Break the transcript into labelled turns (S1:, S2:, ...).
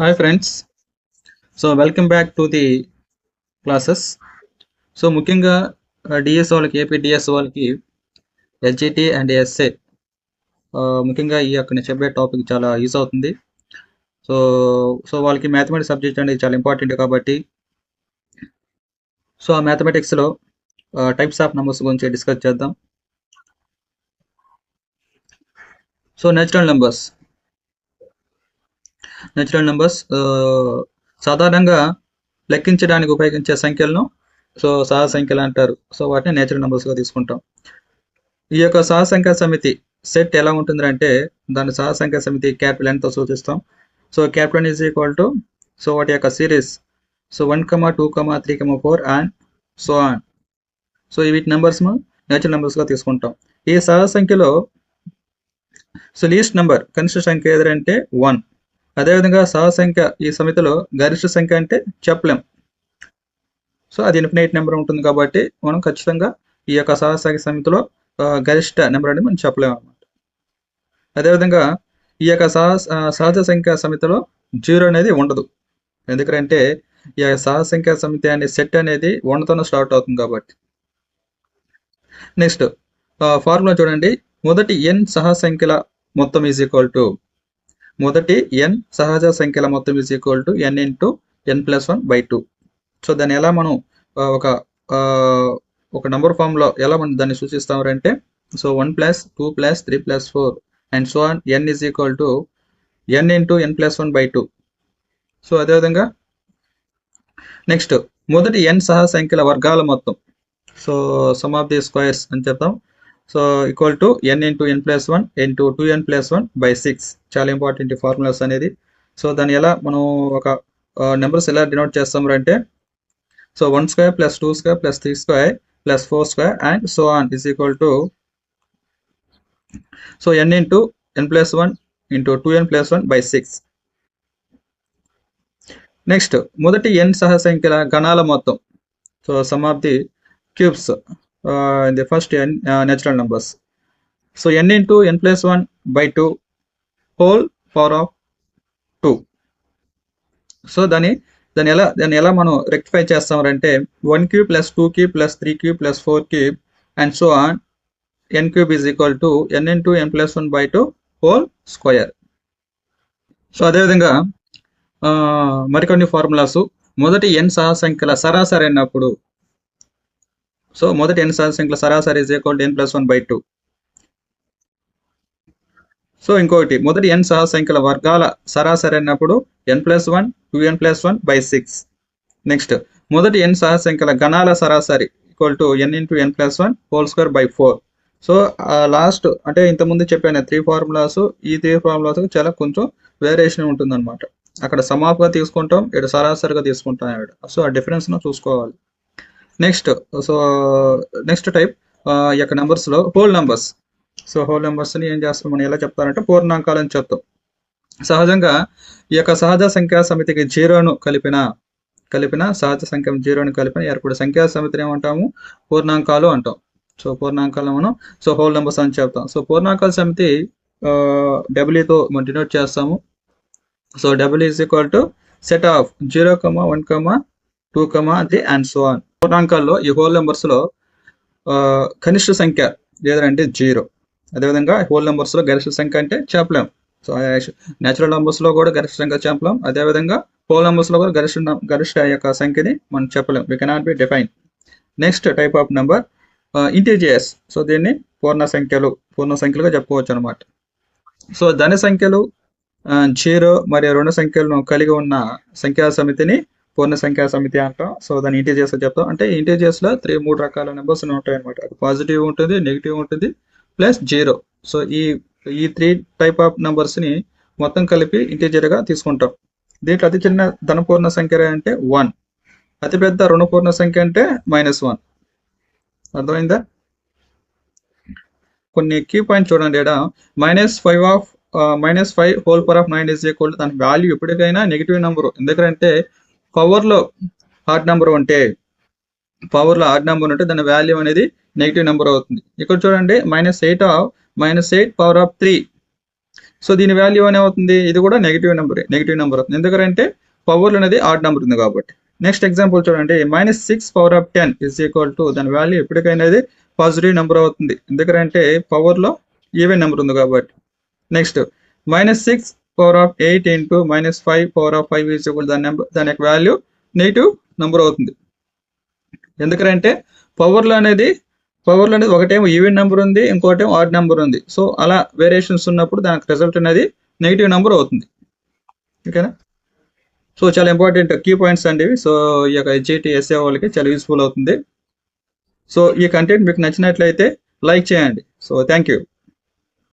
S1: Hi friends so welcome back to the classes so ముఖ్యంగా uh, DSC వాళ్ళకి AP DS వాళ్ళకి LGT and SA ముఖ్యంగా ఈ యొక్క నేను చెప్పే టాపిక్ చాలా యూస్ అవుతుంది. సో సో వాళ్ళకి మ్యాథమెటిక్స్ సబ్జెక్ట్ అనేది చాలా ఇంపార్టెంట్ కాబట్టి సో ఆ మ్యాథమెటిక్స్లో టైప్స్ ఆఫ్ నెంబర్స్ గురించి డిస్కస్ చేద్దాం. So natural numbers natural numbers uh, సాధారణంగా లెక్కించడానికి ఉపయోగించే సంఖ్యలను సో సహజ సంఖ్యలు అంటారు. సో వాటిని నేచురల్ నెంబర్స్గా తీసుకుంటాం. ఈ యొక్క సహజ సంఖ్యా సమితి సెట్ ఎలా ఉంటుంది అంటే దాని సహజ సంఖ్యా సమితి క్యాపిటల్ ఎంతో సూచిస్తాం? So capital is equal to so వాటి యొక్క series so one comma two comma three comma four and so on so వీటి నెంబర్స్ నేచురల్ నెంబర్స్గా తీసుకుంటాం. ఈ సహజ సంఖ్యలో సో లీస్ట్ నెంబర్ కనిష్ట సంఖ్య ఏదంటే వన్ అదేవిధంగా సహజ సంఖ్య ఈ సమితిలో గరిష్ట సంఖ్య అంటే చెప్పలేం. సో అది ఇన్ఫినైట్ నెంబర్ ఉంటుంది కాబట్టి మనం ఖచ్చితంగా ఈ యొక్క సహసంఖ్య సమితిలో గరిష్ట నెంబర్ అని మనం చెప్పలేము అనమాట అదేవిధంగా ఈ యొక్క సహజ సహజ సంఖ్య సమితిలో జీరో అనేది ఉండదు. ఎందుకంటే ఈ సహజ సంఖ్య సమితి అనే సెట్ అనేది వన్తోనే స్టార్ట్ అవుతుంది కాబట్టి. నెక్స్ట్ ఫార్ములా చూడండి. మొదటి ఎన్ సహజ సంఖ్యల మొత్తం ఈజ్ ఈక్వల్ టు మొదటి ఎన్ సహజ సంఖ్యల మొత్తం is equal to n into n plus one by two so దాన్ని ఎలా మనం ఒక ఒక నంబర్ ఫామ్లో ఎలా మనం దాన్ని సూచిస్తామంటే so one plus two plus three plus four and so on n is equal to n into n plus one by two so అదేవిధంగా నెక్స్ట్ మొదటి ఎన్ సహజ సంఖ్యల వర్గాల మొత్తం. So sum of the squares అని చెప్తాం. So equal to n into n plus one into two n plus one by six చాలా important formulas అనేది. సో దాన్ని ఎలా మనం ఒక నెంబర్స్ ఎలా డినోట్ చేస్తాం అంటే so one square plus two square plus three square plus four square and so on is equal to so n into n plus one into two n plus one by six next మొదటి ఎన్ సహ సంఖ్యల గణాల మొత్తం. So sum of the cubes in the first n natural numbers so n into n plus one by two whole power of two so దాన్ని దాన్ని ఎలా దాన్ని ఎలా మనం రెక్టిఫై చేస్తామంటే one cube plus two cube plus three cube plus four cube and so on n cube is equal to n into n plus one by two whole square so అదేవిధంగా మరికొన్ని formulas మొదటి ఎన్ సహ సంఖ్యల సరాసరి అయినప్పుడు so మొదటి ఎన్ సహ సంఖ్యల సరాసరి is equal to n plus one by two so ఇంకొకటి మొదటి ఎన్ సహ సంఖ్యల వర్గాల సరాసరి అన్నప్పుడు n plus one two n plus one by six next మొదటి ఎన్ సహ సంఖ్యల గణాల సరాసరి equal to n into n plus one whole square by four so last అంటే ఇంతకుముందు చెప్పాను త్రీ ఫార్ములాస్ ఈ త్రీ ఫార్ములాస్ చాలా కొంచెం వేరియేషన్ ఉంటుందన్నమాట. అక్కడ సమాప్గా తీసుకుంటాం ఇక్కడ సరాసరిగా తీసుకుంటాం ఇక్కడ సో ఆ డిఫరెన్స్ను చూసుకోవాలి. నెక్స్ట్ సో నెక్స్ట్ టైప్ ఈ యొక్క నెంబర్స్లో హోల్ నెంబర్స్ సో హోల్ నెంబర్స్ని ఏం చేస్తాం? మనం ఎలా చెప్తారంటే పూర్ణాంకాలు అని చెప్తాం. సహజంగా ఈ యొక్క సహజ సంఖ్యా సమితికి జీరోను కలిపిన కలిపిన సహజ సంఖ్య జీరోను కలిపిన ఏర్పడే సంఖ్యా సమితిని ఏమంటాము? పూర్ణాంకాలు అంటాం. సో పూర్ణాంకాలను మనం సో హోల్ నెంబర్స్ అని చెప్తాం. సో పూర్ణాంకాల సమితి డబ్ల్యూతో మనం డినోట్ చేస్తాము. So W is equal to set of zero comma one comma two comma the and so on పూర్ణాంకాల్లో ఈ హోల్ నెంబర్స్లో కనిష్ట సంఖ్య లేదంటే జీరో. అదేవిధంగా హోల్ నెంబర్స్లో గరిష్ట సంఖ్య అంటే చెప్పలేం సో నేచురల్ నెంబర్స్లో కూడా గరిష్ట సంఖ్య చెప్పలేం అదేవిధంగా హోల్ నెంబర్స్లో కూడా గరిష్ట గరిష్ట యొక్క సంఖ్యని మనం చెప్పలేం. We cannot be define next type of number integers so దీన్ని పూర్ణ సంఖ్యలు పూర్ణ సంఖ్యలుగా చెప్పుకోవచ్చు అనమాట సో ధన సంఖ్యలు జీరో మరియు రెండు సంఖ్యలను కలిగి ఉన్న సంఖ్యా సమితిని పూర్ణ సంఖ్యా సమితి అంటాం. సో దాన్ని ఇంటీజియర్స్ చెప్తాం. అంటే ఇంటీజియర్స్లో త్రీ మూడు రకాల నెంబర్స్ ఉంటాయి అనమాట పాజిటివ్ ఉంటుంది నెగిటివ్ ఉంటుంది ప్లస్ జీరో. సో ఈ ఈ త్రీ టైప్ ఆఫ్ నెంబర్స్ని మొత్తం కలిపి ఇంటీజియర్గా తీసుకుంటాం. దీంట్లో అతి చిన్న ధనపూర్ణ సంఖ్య అంటే వన్. అతిపెద్ద రుణపూర్ణ సంఖ్య అంటే మైనస్ వన్. అర్థమైందా? కొన్ని కీ పాయింట్ చూడండి ఇక్కడ minus five of minus five whole power of nine is equal దాని వాల్యూ ఎప్పటికైనా నెగిటివ్ నెంబర్. ఎందుకంటే పవర్లో హార్డ్ నెంబర్ ఉంటే పవర్లో హార్డ్ నెంబర్ ఉంటే దాని వాల్యూ అనేది నెగిటివ్ నెంబర్ అవుతుంది. ఇక్కడ చూడండి minus eight of minus eight power of three so దీని వాల్యూ అనే అవుతుంది? ఇది కూడా నెగిటివ్ నెంబర్ నెగిటివ్ నెంబర్ అవుతుంది. ఎందుకంటే పవర్ అనేది ఆడ్ నెంబర్ ఉంది కాబట్టి. నెక్స్ట్ ఎగ్జాంపుల్ చూడండి minus six power of ten is equal to దాని వాల్యూ ఎప్పటికైనా పాజిటివ్ నెంబర్ అవుతుంది. ఎందుకంటే పవర్లో ఈవెన్ నెంబర్ ఉంది కాబట్టి. Next minus six power of eight into minus five power of five is equal దాని నెంబర్ దాని యొక్క వాల్యూ నెగిటివ్ నెంబర్ అవుతుంది. ఎందుకంటే పవర్లు అనేది పవర్లు అనేది ఒకటేమో ఈవెన్ నెంబర్ ఉంది ఇంకోటేమో ఆడ్ నెంబర్ ఉంది. సో అలా వేరియేషన్స్ ఉన్నప్పుడు దానికి రిజల్ట్ అనేది నెగిటివ్ నెంబర్ అవుతుంది. ఓకేనా? సో చాలా ఇంపార్టెంట్ కీ పాయింట్స్ అండి సో ఈ యొక్క హెచ్ఐటి ఎస్ఏ వాళ్ళకి చాలా యూస్ఫుల్ అవుతుంది. సో ఈ కంటెంట్ మీకు నచ్చినట్లయితే లైక్ చేయండి. So thank you